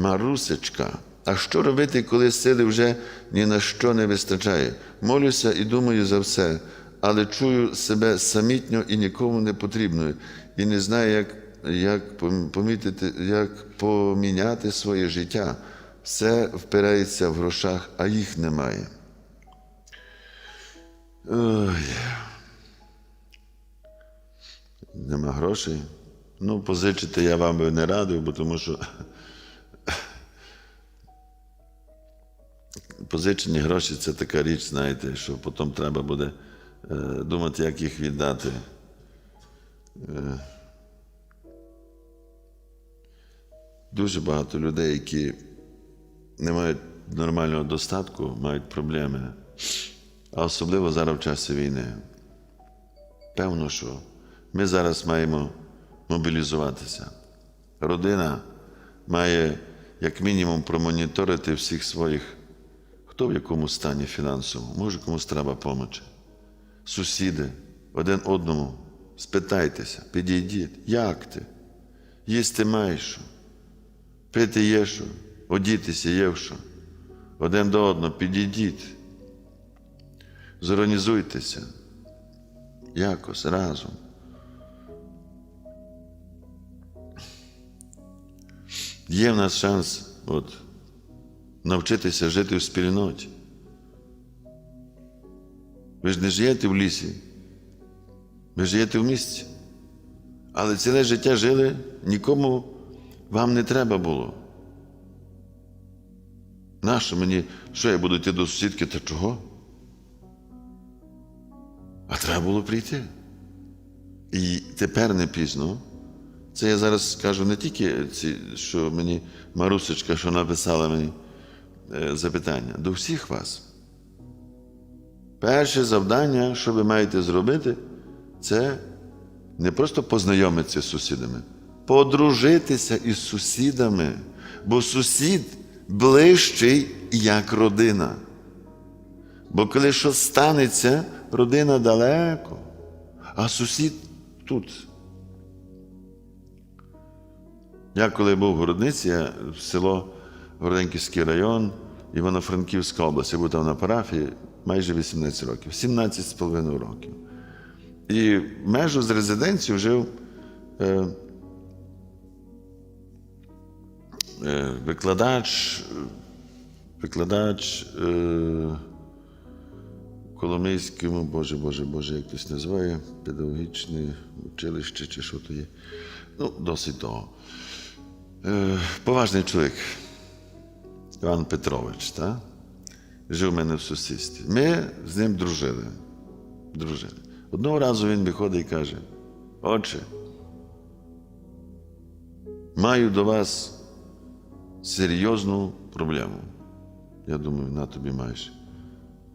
Марусечка. А що робити, коли сили вже ні на що не вистачає? Молюся і думаю за все, але чую себе самітньо і нікому не потрібною, і не знаю, як, як помітити, як поміняти своє життя. Все впирається в грошах, а їх немає. Ой. Нема грошей. Ну, позичити я вам би не радив, бо тому що позичені гроші це така річ, знаєте, що потім треба буде е, думати, як їх віддати. Е, дуже багато людей, які не мають нормального достатку, мають проблеми, а особливо зараз в часі війни. Певно, що ми зараз маємо мобілізуватися. Родина має як мінімум промоніторити всіх своїх, хто в якому стані фінансово, може комусь треба помочі. Сусіди, один одному, спитайтеся, підійдіть, як ти? Їсти маєш що? Пити є що, одітися є що. Один до одного підійдіть, зорганізуйтеся якось разом. Є в нас шанс от, навчитися жити в спільноті. Ви ж не живете в лісі, ви живете в місті. Але ціле життя жили, нікому вам не треба було. Нащо мені, що я буду йти до сусідки та чого? А треба було прийти. І тепер не пізно. Це я зараз скажу не тільки ці, що мені Марусечка, що написала мені запитання, до всіх вас. Перше завдання, що ви маєте зробити, це не просто познайомитися з сусідами, подружитися із сусідами, бо сусід ближчий як родина. Бо коли щось станеться, родина далеко, а сусід тут. Я коли був в Городниці, я в село Городенківський район, Івано-Франківська область, я був там на парафії майже 18 років, 17 з половиною років. І межу з резиденцією жив е, е, викладач, викладач е, Коломийському, Боже, Боже, Боже, як хтось називає, педагогічне училище чи що то є. Ну, досить того. Е, поважний чоловік, Іван Петрович, так? жив у мене в сусідстві. Ми з ним дружили. дружили. Одного разу він виходить і каже: Отче, маю до вас серйозну проблему. Я думаю, на тобі маєш.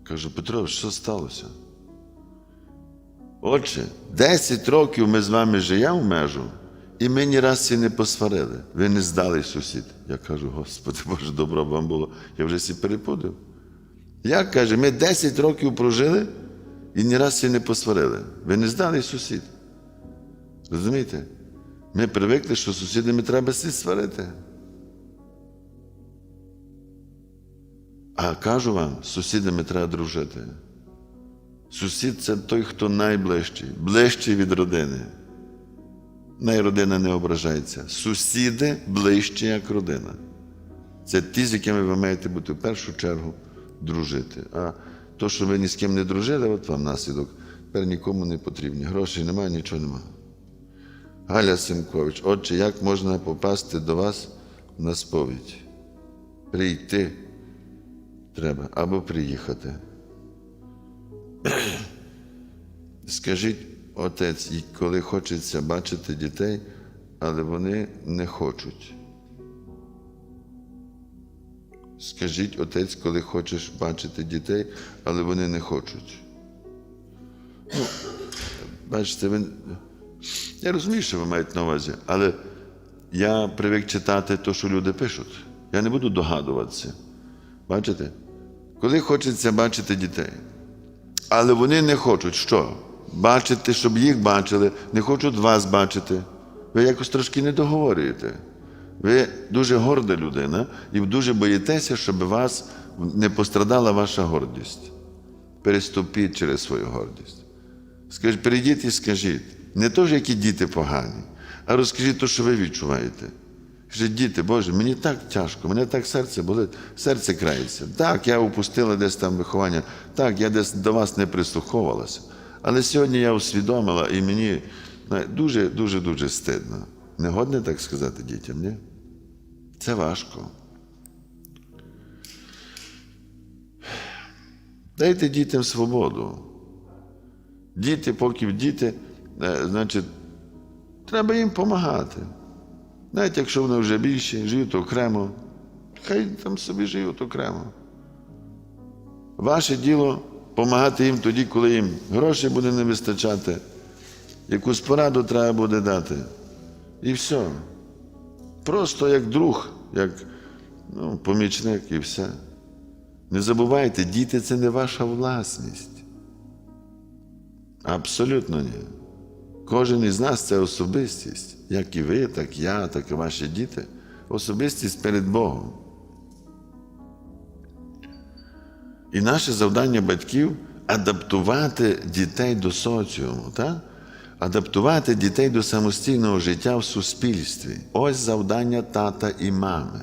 Кажу, Петрович, що сталося? Отче, 10 років ми з вами живемо в межу, і ми ні раз і не посварили. Ви не здали сусід. Я кажу, Господи, Боже, добро вам було. Я вже сі перепудив. Як каже, ми 10 років прожили і ні раз і не посварили. Ви не здали сусід. Розумієте? Ми привикли, що з сусідами треба всі сварити. А кажу вам, з сусідами треба дружити. Сусід це той, хто найближчий, ближчий від родини. Най родина не ображається. Сусіди ближчі, як родина. Це ті, з якими ви маєте бути в першу чергу дружити. А то, що ви ні з ким не дружили, от вам наслідок. Тепер нікому не потрібні. Грошей немає, нічого немає. Галя Симкович, отче, як можна попасти до вас на сповідь? Прийти треба або приїхати. Скажіть, отець, коли хочеться бачити дітей, але вони не хочуть. Скажіть, отець, коли хочеш бачити дітей, але вони не хочуть. Ну, бачите, ви... я розумію, що ви маєте на увазі, але я привик читати те, що люди пишуть. Я не буду догадуватися. Бачите? Коли хочеться бачити дітей, але вони не хочуть що? Бачити, щоб їх бачили, не хочуть вас бачити. Ви якось трошки не договорюєте. Ви дуже горда людина і дуже боїтеся, щоб вас не пострадала ваша гордість. Переступіть через свою гордість. Скажіть, прийдіть і скажіть, не то які діти погані, а розкажіть те, що ви відчуваєте. Скажіть, діти, Боже, мені так тяжко, мене так серце болить, серце крається. Так, я упустила десь там виховання, так, я десь до вас не прислуховувалася. Але сьогодні я усвідомила і мені дуже, дуже, дуже стидно. Не годне так сказати дітям, ні? Це важко. Дайте дітям свободу. Діти, поки діти, е, значить, треба їм допомагати. Навіть якщо вони вже більші, живуть окремо, хай там собі живуть окремо. Ваше діло допомагати їм тоді, коли їм грошей буде не вистачати, якусь пораду треба буде дати. І все. Просто як друг, як ну, помічник і все. Не забувайте, діти це не ваша власність. Абсолютно ні. Кожен із нас це особистість, як і ви, так я, так і ваші діти. Особистість перед Богом. І наше завдання батьків адаптувати дітей до соціуму, так? адаптувати дітей до самостійного життя в суспільстві. Ось завдання тата і мами.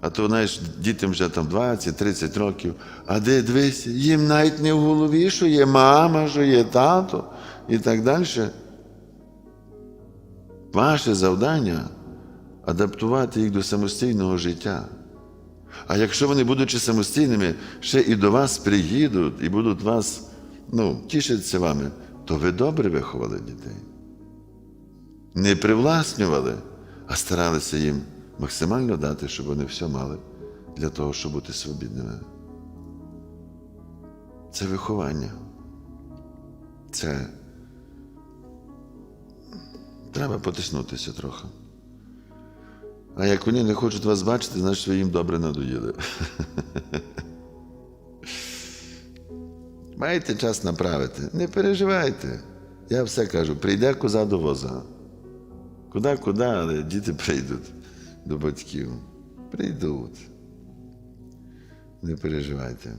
А то, знаєш, дітям вже там 20-30 років, а де дивись, їм навіть не в голові, що є мама, що є тато і так далі. Ваше завдання адаптувати їх до самостійного життя. А якщо вони, будучи самостійними, ще і до вас приїдуть і будуть вас ну, тішитися вами, то ви добре виховали дітей. Не привласнювали, а старалися їм максимально дати, щоб вони все мали для того, щоб бути свобідними. Це виховання. Це треба потиснутися трохи. А як вони не хочуть вас бачити, значить ви їм добре надоїли. Маєте час направити. Не переживайте. Я все кажу, прийде коза до воза. Куди, куди, але діти прийдуть до батьків. Прийдуть. Не переживайте.